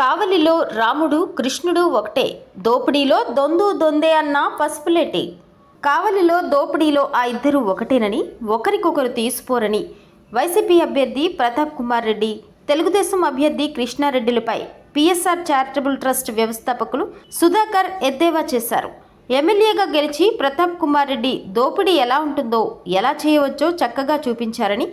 కావలిలో రాముడు కృష్ణుడు ఒకటే. దోపిడీలో దొందు దొందే అన్న పసుపులేటి? కావలిలో దోపిడీలో ఆ ఇద్దరు ఒకటేనని ఒకరికొకరు తీసుకోరని వైసీపీ అభ్యర్థి ప్రతాప్ కుమార్ రెడ్డి తెలుగుదేశం అభ్యర్థి కృష్ణారెడ్డిలపై పిఎస్ఆర్ చారిటబుల్ ట్రస్ట్ వ్యవస్థాపకులు సుధాకర్ ఎద్దేవా చేశారు. ఎమ్మెల్యేగా గెలిచి ప్రతాప్ కుమార్ రెడ్డి దోపిడీ ఎలా ఉంటుందో ఎలా చేయవచ్చో చక్కగా చూపించారని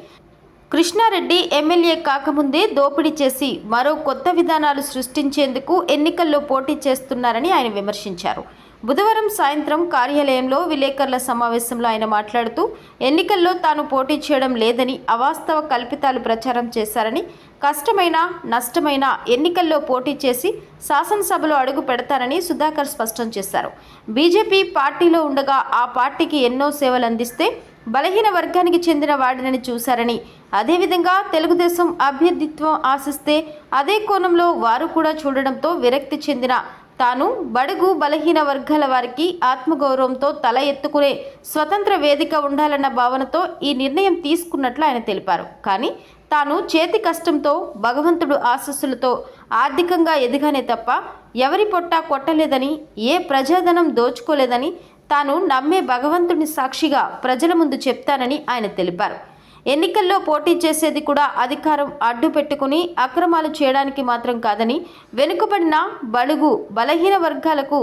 కృష్ణారెడ్డి ఎమ్మెల్యే కాకముందే దోపిడీ చేసి మరో కొత్త విధానాలు సృష్టించేందుకు ఎన్నికల్లో పోటీ చేస్తున్నారని ఆయన విమర్శించారు. బుధవారం సాయంత్రం కార్యాలయంలో విలేకరుల సమావేశంలో ఆయన మాట్లాడుతూ ఎన్నికల్లో తాను పోటీ చేయడం లేదని అవాస్తవ కల్పితాలు ప్రచారం చేశారని కష్టమైన నష్టమైన ఎన్నికల్లో పోటీ చేసి శాసనసభలో అడుగు పెడతారని సుధాకర్ స్పష్టం చేశారు. బీజేపీ పార్టీలో ఉండగా ఆ పార్టీకి ఎన్నో సేవలు అందిస్తే బలహీన వర్గానికి చెందిన వాడినని చూశారని. అదేవిధంగా తెలుగుదేశం అభ్యర్థిత్వం ఆశిస్తే అదే కోణంలో వారు కూడా చూడడంతో విరక్తి చెందిన. తాను బడుగు బలహీన వర్గాల వారికి ఆత్మగౌరవంతో తల ఎత్తుకునే స్వతంత్ర వేదిక ఉండాలన్న భావనతో ఈ నిర్ణయం తీసుకున్నట్లు ఆయన తెలిపారు. కానీ తాను చేతి కష్టంతో భగవంతుడు ఆశస్సులతో ఆర్థికంగా ఎదిగానే తప్ప ఎవరి పొట్టా కొట్టలేదని ఏ ప్రజాధనం దోచుకోలేదని తాను నమ్మే భగవంతుని సాక్షిగా ప్రజల ముందు చెప్తానని ఆయన తెలిపారు. ఎన్నికల్లో పోటీ చేసేది కూడా అధికారం అడ్డు పెట్టుకుని అక్రమాలు చేయడానికి మాత్రం కాదని వెనుకబడిన బడుగు బలహీన వర్గాలకు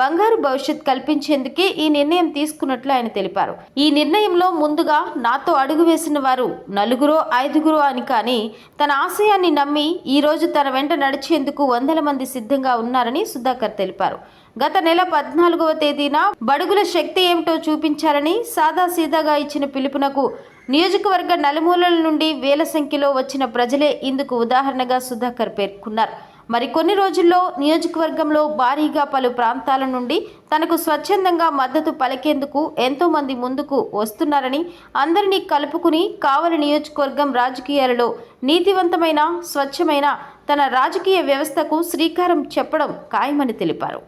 బంగారు భవిష్యత్ కల్పించేందుకే ఈ నిర్ణయం తీసుకున్నట్లు ఆయన తెలిపారు. ఈ నిర్ణయంలో ముందుగా నాతో అడుగు వేసిన వారు నలుగురో ఐదుగురో అని కానీ తన ఆశయాన్ని నమ్మి ఈ రోజు తన వెంట నడిచేందుకు వందల మంది సిద్ధంగా ఉన్నారని సుధాకర్ తెలిపారు. గత నెల పద్నాలుగవ తేదీన బడుగుల శక్తి ఏమిటో చూపించారని సాదాసీదాగా ఇచ్చిన పిలుపునకు నియోజకవర్గ నలుమూలల నుండి వేల సంఖ్యలో వచ్చిన ప్రజలే ఇందుకు ఉదాహరణగా సుధాకర్ పేర్కొన్నారు. మరికొన్ని రోజుల్లో నియోజకవర్గంలో భారీగా పలు ప్రాంతాల నుండి తనకు స్వచ్ఛందంగా మద్దతు పలికేందుకు ఎంతోమంది ముందుకు వస్తున్నారని అందరినీ కలుపుకుని కావలి నియోజకవర్గం రాజకీయాలలో నీతివంతమైన స్వచ్ఛమైన తన రాజకీయ వ్యవస్థకు శ్రీకారం చెప్పడం ఖాయమని తెలిపారు.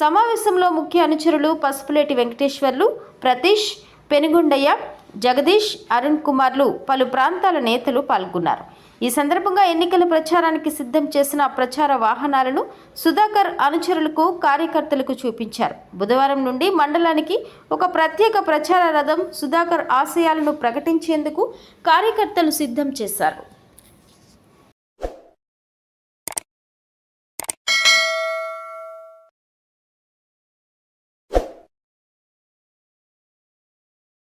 సమావేశంలో ముఖ్య అనుచరులు పసుపులేటి వెంకటేశ్వర్లు ప్రతీష్ పెనుగొండయ్య జగదీష్ అరుణ్ కుమార్లు పలు ప్రాంతాల నేతలు పాల్గొన్నారు. ఈ సందర్భంగా ఎన్నికల ప్రచారానికి సిద్ధం చేసిన ప్రచార వాహనాలను సుధాకర్ అనుచరులకు కార్యకర్తలకు చూపించారు. బుధవారం నుండి మండలానికి ఒక ప్రత్యేక ప్రచార రథం సుధాకర్ ఆశయాలను ప్రకటించేందుకు కార్యకర్తలు సిద్ధం చేశారు.